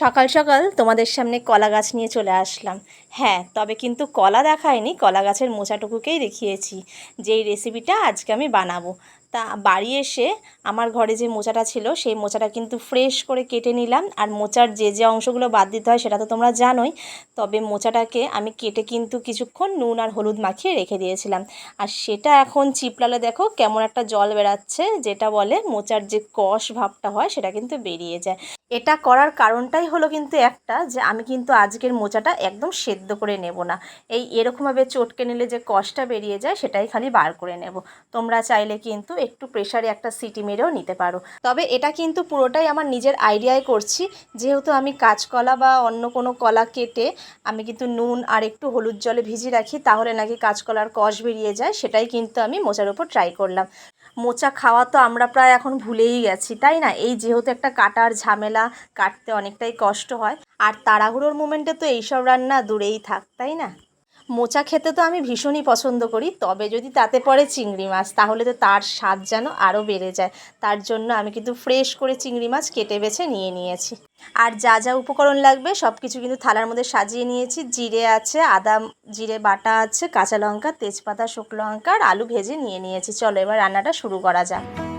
সকাল সকাল তোমাদের সামনে কলা গাছ নিয়ে চলে আসলাম। হ্যাঁ তবে কিন্তু কলা দেখায়নি, কলা গাছের মোচাটুকুকেই দেখিয়েছি। যেই রেসিপিটা আজকে আমি বানাবো। তা বাড়ি এসে আমার ঘরে যে মোচাটা ছিল, সেই মোচাটা কিন্তু ফ্রেশ করে কেটে নিলাম। আর মোচার যে যে অংশগুলো বাদ দিতে হয় সেটা তো তোমরা জানোই। তবে মোচাটাকে আমি কেটে কিন্তু কিছুক্ষণ নুন আর হলুদ মাখিয়ে রেখে দিয়েছিলাম। আর সেটা এখন চিপলালে দেখো কেমন একটা জল বেরাচ্ছে যেটা বলে মোচার যে কষ ভাবটা হয় সেটা কিন্তু বেরিয়ে যায়। এটা করার কারণটাই হলো কিন্তু একটা যে আমি কিন্তু আজকের মোচাটা একদম সেদ্ধ করে নেব না। এই এরকমভাবে চটকে নিলে যে কষটা বেরিয়ে যায় সেটাই খালি বার করে নেব। তোমরা চাইলে কিন্তু একটু প্রেশারে একটা সিটি মেরেও নিতে পারো। তবে এটা কিন্তু পুরোটাই আমার নিজের আইডিয়ায় করছি। যেহেতু আমি কাঁচকলা বা অন্য কোনো কলা কেটে আমি কিন্তু নুন আর একটু হলুদ জলে ভিজিয়ে রাখি, তাহলে নাকি কাঁচকলার কষ বেরিয়ে যায়, সেটাই কিন্তু আমি মোচার উপর ট্রাই করলাম। মোচা খাওয়া তো আমরা প্রায় এখন ভুলেই গেছি, তাই না? এই যেহেতু একটা কাটার ঝামেলা, কাটতে অনেকটাই কষ্ট হয়। আর তাড়াহুড়োর মোমেন্টে তো এইসব রান্না দূরেই থাক, তাই না? মোচা খেতে তো আমি ভীষণই পছন্দ করি, তবে যদি তাতে পড়ে চিংড়ি মাছ, তাহলে তো তার স্বাদ যেন আরও বেড়ে যায়। তার জন্য আমি কিন্তু ফ্রেশ করে চিংড়ি মাছ কেটে বেছে নিয়ে নিয়েছি। আর যা যা উপকরণ লাগবে সব কিছু কিন্তু থালার মধ্যে সাজিয়ে নিয়েছি। জিরে আছে, আদা, জিরে বাটা আছে, কাঁচা লঙ্কা, তেজপাতা, শুকনো লঙ্কা, আর আলু ভেজে নিয়ে নিয়েছি। চলো এবার রান্নাটা শুরু করা যাক।